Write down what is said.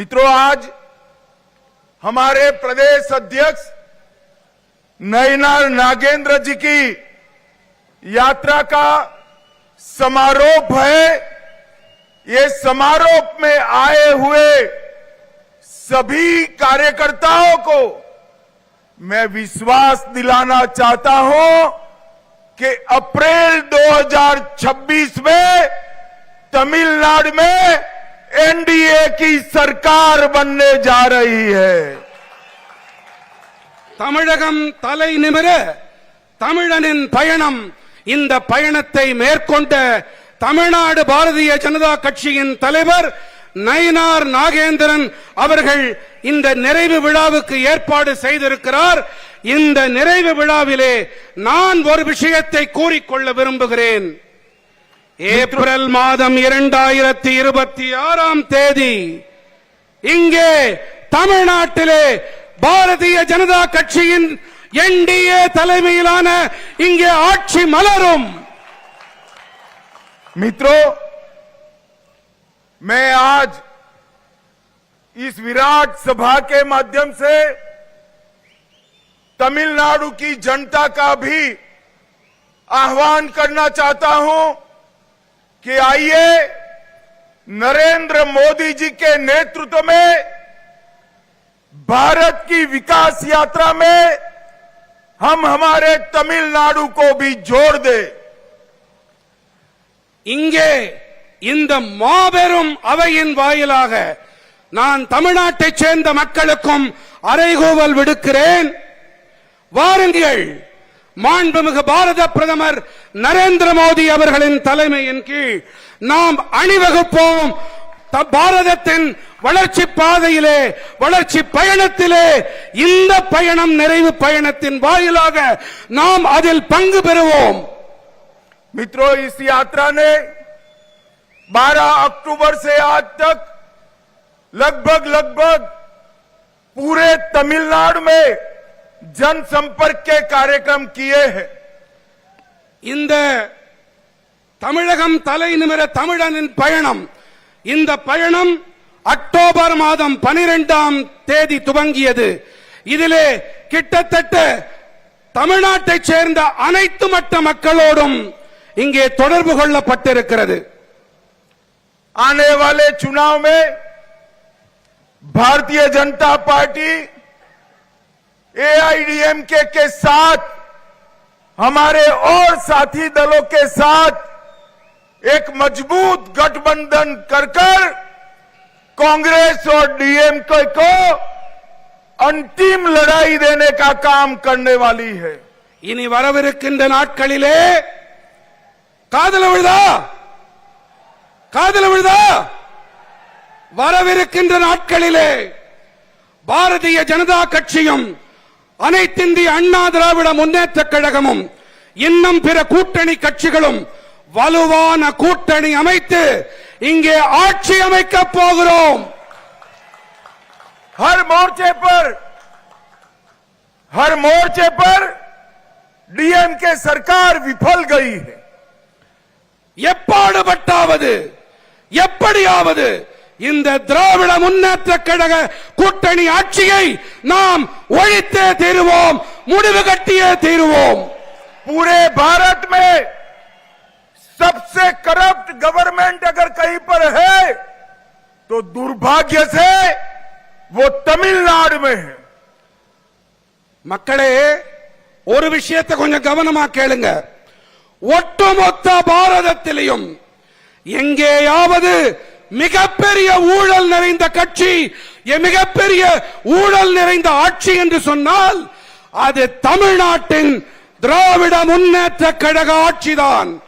मित्रों, आज हमारे प्रदेश अध्यक्ष नयनार नागेंद्र जी की यात्रा का समारोह है। ये समारोह में आए हुए सभी कार्यकर्ताओं को मैं विश्वास दिलाना चाहता हूँ कि अप्रैल 2026 में तमिलनाडु में एनडीए की सरकार बनने जा रही है தமிழகம் தலை நிமிர தமிழனின் பயணம் இந்த பயணத்தை மேற்கொண்ட தமிழ்நாடு பாரதிய ஜனதா கட்சியின் தலைவர் நயினார் நாகேந்திரன் அவர்கள் இந்த நிறைவு விழாவுக்கு ஏற்பாடு செய்திருக்கிறார் இந்த நிறைவு விழாவிலே நான் ஒரு விஷயத்தை கூறிக்கொள்ள விரும்புகிறேன் ஏப்ரல் மாதம் இரண்டாயிரத்தி இருபத்தி ஆறாம் தேதி இங்கே தமிழ்நாட்டிலே பாரதிய ஜனதா கட்சியின் என்டிஏ தலைமையிலான இங்கே ஆட்சி மலரும் मित्रों मैं आज इस विराट सभा के माध्यम से तमिलनाडु की जनता का भी आह्वान करना चाहता हूं कि आइए नरेंद्र मोदी जी के नेतृत्व में भारत की विकास यात्रा में हम हमारे तमिलनाडु को भी जोड़ दें இங்கே இந்த மாபெரும் அவையின் வாயிலாக நான் தமிழ்நாட்டைச் சேர்ந்த மக்களுக்கும் அறைகூவல் விடுக்கிறேன் வாருங்கள் மாண்புமிகு பாரத பிரதமர் நரேந்திர மோடி அவர்களின் தலைமையின் கீழ் நாம் அணிவகுப்போம் த- பாரதத்தின் வளர்ச்சி பாதையிலே வளர்ச்சி பயணத்திலே இந்த பயணம் நிறைவு பயணத்தின் வாயிலாக நாம் அதில் பங்கு பெறுவோம் मित्रों इस यात्रा ने 12 अक्टूबर से आज तक लगभग लगभग पूरे तमिलनाडु में ஜன்சம்பர்க் காரியக்ரம் கியே இந்த தமிழகம் தலை நிமிர தமிழனின் பயணம். இந்த பயணம் அக்டோபர் மாதம் பனிரெண்டாம் தேதி துவங்கியது. இதிலே கிட்டத்தட்ட தமிழ்நாட்டை சேர்ந்த அனைத்து மட்ட மக்களோடும் இங்கே தொடர்பு கொள்ளப்பட்டிருக்கிறது. ஆனேவாலே சுனாவே பாரதிய ஜனதா பார்ட்டி एआईडीएमके के साथ हमारे और साथी दलों के साथ एक मजबूत गठबंधन कर कर कांग्रेस और डीएमके को अंतिम लड़ाई देने का काम करने वाली है இனி வரவிருக்கின்ற நாட்களிலே காதல விழுதா காதல விழுதா வரவிருக்கின்ற நாட்களிலே பாரதிய ஜனதா கட்சியும் அனைத்திந்திய அண்ணா திராவிட முன்னேற்ற கழகமும் இன்னும் பிற கூட்டணி கட்சிகளும் வலுவான கூட்டணி அமைத்து இங்கே ஆட்சி அமைக்கப் போகிறோம் हर मोर्चे पर हर मोर्चे पर डीएमके सरकार विफल गई है எப்பாடுபட்டாவது எப்படியாவது இந்த திராவிட முன்னேற்ற கழக கூட்டணி ஆட்சியை நாம் ஒழித்தே தீருவோம் முடிவு கட்டியே தீருவோம் पूरे भारत में सबसे करप्ट गवर्नमेंट अगर कहीं पर है तो दुर्भाग्य से वो तमिलनाडु में है மக்களே ஒரு விஷயத்தை கொஞ்சம் கவனமா கேளுங்க ஒட்டுமொத்த பாரதத்திலையும் எங்கேயாவது மிகப்பெரிய ஊழல் நிறைந்த கட்சி மிகப்பெரிய ஊழல் நிறைந்த ஆட்சி என்று சொன்னால் அது தமிழ்நாட்டின் திராவிட முன்னேற்ற கழக ஆட்சிதான்.